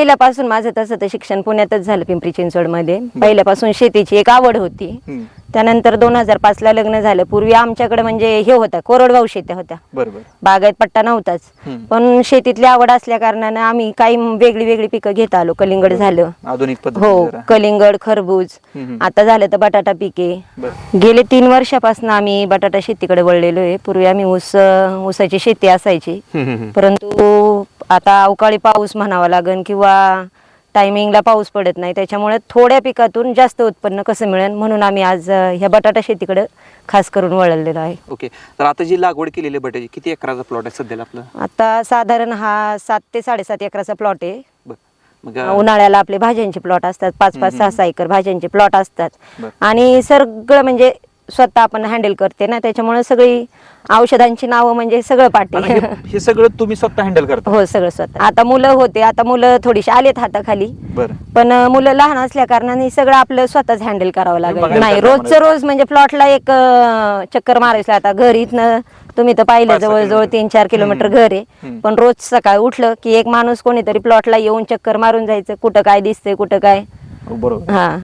पहिल्यापासून माझं तसं तर शिक्षण पुण्यातच झालं पिंपरी चिंचवडमध्ये. पहिल्यापासून शेतीची एक आवड होती. त्यानंतर दोन हजार पाचला लग्न झालं. पूर्वी आमच्याकडे म्हणजे हे होतं कोरडवाहू शेत्या होत्या. बागायत पट्टा नव्हताच. पण शेतीतली आवड असल्या कारणानं आम्ही काही वेगळी वेगळी पिकं घेत आलो. कलिंगड झालं. हो. कलिंगड खरबूज. आता झालं तर बटाटा पिके. गेले तीन वर्षापासून आम्ही बटाटा शेतीकडे वळलेलो आहे. पूर्वी आम्ही ऊस ऊसाची शेती असायची. परंतु आता अवकाळी पाऊस म्हणावा लागेल किंवा टायमिंगला पाऊस पडत नाही. त्याच्यामुळे थोड्या पिकातून जास्त उत्पन्न कसं मिळेल म्हणून आम्ही आज अ, ह्या बटाटा शेतीकडे खास करून वळलेलो आहे. ओके. तर आता जी लागवड केलेली आहे किती एकराचा प्लॉट आहे सध्याला आपलं? आता साधारण हा सात ते साडेसात एकराचा प्लॉट आहे. बरं. मग अं, उन्हाळ्याला आपले भाज्यांचे प्लॉट असतात पाच पाच सहा सहा एकर भाज्यांचे प्लॉट असतात. बरं. आणि सगळं म्हणजे स्वतः आपण हँडल करते ना त्याच्यामुळे सगळी औषधांची नावं म्हणजे सगळं पाठी. हे हे सगळं तुम्ही स्वतः हँडल करता. हो सगळं स्वतः. आता मुलं होते आता मुलं थोडीशी आलेत हाताखाली. बरं. पण अं, मुलं लहान असल्या कारणाने सगळं आपलं स्वतःच हँडल करावं बघायला लागेल नाही रोजचं रोज म्हणजे प्लॉटला एक अं, चक्कर मारायचं आता घर इथनं तुम्ही तर पाहिलं जवळजवळ किलोमीटर. तीन चार किलोमीटर हम्म. घर आहे. हम्म. पण रोज सकाळी उठलं की एक माणूस कोणीतरी प्लॉटला येऊन चक्कर मारून जायचं. कुठं काय दिसतंय कुठं काय? हो, बरोबर. हा.